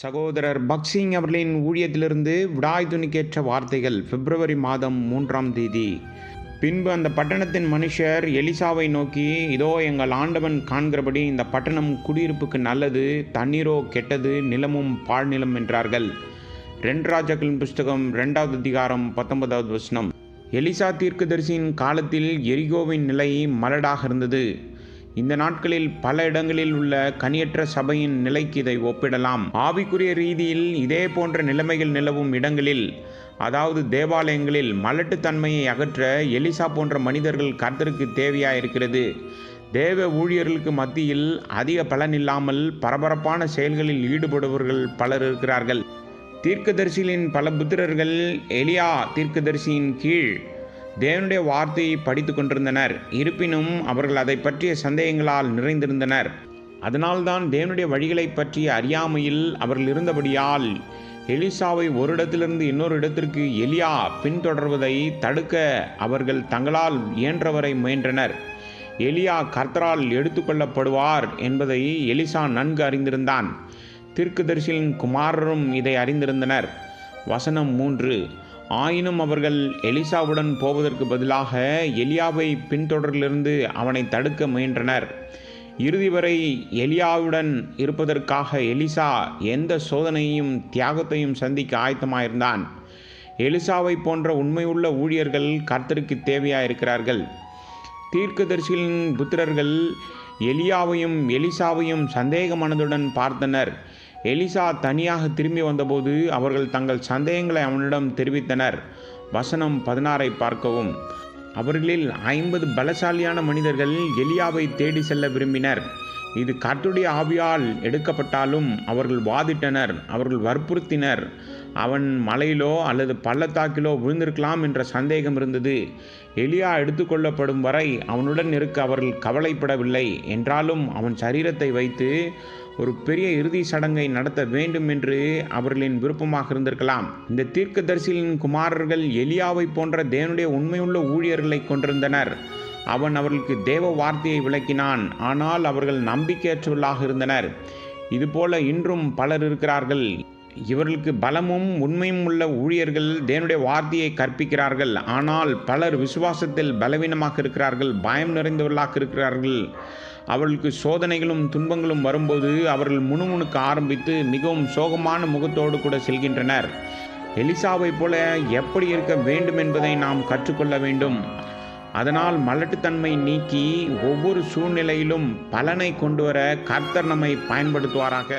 சகோதரர் பக்சிங் அவர்களின் ஊழியத்திலிருந்து விடாய் துணிக்கேற்ற வார்த்தைகள் பிப்ரவரி மாதம் மூன்றாம் தேதி. பின்பு அந்த பட்டணத்தின் மனுஷர் எலிசாவை நோக்கி இதோ எங்கள் ஆண்டவன் காண்கிறபடி இந்த பட்டணம் குடியிருப்புக்கு நல்லது தண்ணீரோ கெட்டது நிலமும் பாழ்நிலம் என்றார்கள். ரெண்டு ராஜாக்களின் புஸ்தகம் ரெண்டாவது அதிகாரம் பத்தொன்பதாவது வசனம். எலிசா தீர்க்கதரிசியின் காலத்தில் எரிகோவின் நிலை மலடாக இருந்தது. இந்த நாட்களில் பல இடங்களில் உள்ள கனியற்ற சபையின் நிலைக்கு இதை ஒப்பிடலாம். ஆவிக்குரிய ரீதியில் இதே போன்ற நிலைமைகள் நிலவும் இடங்களில் அதாவது தேவாலயங்களில் மலட்டுத்தன்மையை அகற்ற எலிசா போன்ற மனிதர்கள் கர்த்தருக்கு தேவையாயிருக்கிறது. தேவ ஊழியர்களுக்கு மத்தியில் அதிக பலன் இல்லாமல் பரபரப்பான செயல்களில் ஈடுபடுபவர்கள் பலர் இருக்கிறார்கள். தீர்க்கதரிசிகளின் பல புத்திரர்கள் எலியா தீர்க்கதரிசியின் கீழ் தேவனுடைய வார்த்தையை படித்து கொண்டிருந்தனர். இருப்பினும் அவர்கள் அதை பற்றிய சந்தேகங்களால் நிறைந்திருந்தனர். அதனால்தான் தேவனுடைய வழிகளை பற்றிய அறியாமையில் அவர்கள் இருந்தபடியால் எலிசாவை ஒரு இடத்திலிருந்து இன்னொரு இடத்திற்கு எலியா பின்தொடர்வதை தடுக்க அவர்கள் தங்களால் இயன்றவரை முயன்றனர். எலியா கர்த்தரால் எடுத்துக்கொள்ளப்படுவார் என்பதை எலிசா நன்கு அறிந்திருந்தான். தீர்க்கதரிசியின் குமாரரும் இதை அறிந்திருந்தனர். வசனம் மூன்று. ஆயினும் அவர்கள் எலிசாவுடன் போவதற்கு பதிலாக எலியாவை பின்தொடரிலிருந்து அவனை தடுக்க முயன்றனர். இறுதி வரை எலியாவுடன் இருப்பதற்காக எலிசா எந்த சோதனையும் தியாகத்தையும் சந்திக்க ஆயத்தமாயிருந்தான். எலிசாவை போன்ற உண்மையுள்ள ஊழியர்கள் கர்த்தருக்கு தேவையாயிருக்கிறார்கள். தீர்க்கதரிசிகளின் புத்திரர்கள் எலியாவையும் எலிசாவையும் சந்தேக மனதுடன் பார்த்தனர். எலிசா தனியாக திரும்பி வந்தபோது அவர்கள் தங்கள் சந்தேகங்களை அவனிடம் தெரிவித்தனர். வசனம் பதினாறை பார்க்கவும். அவர்களில் ஐம்பது பலசாலியான மனிதர்கள் எலியாவை தேடி செல்ல விரும்பினர். இது கட்டுடைய ஆவியால் எடுக்கப்பட்டாலும் அவர்கள் வாதிட்டனர் அவர்கள் வற்புறுத்தினர். அவன் மலையிலோ அல்லது பள்ளத்தாக்கிலோ விழுந்திருக்கலாம் என்ற சந்தேகம் இருந்தது. எலியா எடுத்துக்கொள்ளப்படும் வரை அவனுடன் இருக்க அவர்கள் கவலைப்படவில்லை. என்றாலும் அவன் சரீரத்தை வைத்து ஒரு பெரிய இறுதி சடங்கை நடத்த வேண்டும் என்று அவர்களின் விருப்பமாக இருந்திருக்கலாம். இந்த தீர்க்கதரிசிகளின் குமாரர்கள் எலியாவை போன்ற தேவனுடைய உண்மையுள்ள ஊழியர்களை கொண்டிருந்தனர் அவன் அவர்களுக்கு தேவ வார்த்தையை விளக்கினான். ஆனால் அவர்கள் நம்பிக்கையற்றவர்களாக இருந்தனர். இதுபோல இன்றும் பலர் இருக்கிறார்கள். இவர்களுக்கு பலமும் உண்மையும் உள்ள ஊழியர்கள் தேவனுடைய வார்த்தையை கற்பிக்கிறார்கள். ஆனால் பலர் விசுவாசத்தில் பலவீனமாக இருக்கிறார்கள் பயம் நிறைந்தவர்களாக இருக்கிறார்கள். அவர்களுக்கு சோதனைகளும் துன்பங்களும் வரும்போது அவர்கள் முணுமுணுக்க ஆரம்பித்து மிகவும் சோகமான முகத்தோடு கூட செல்கின்றனர். எலிசாவை போல எப்படி இருக்க வேண்டும் என்பதை நாம் கற்றுக்கொள்ள வேண்டும். அதனால் மலட்டுத்தன்மை நீக்கி ஒவ்வொரு சூழ்நிலையிலும் பலனை கொண்டு வர கர்த்தர் நம்மை பயன்படுத்துவாராக.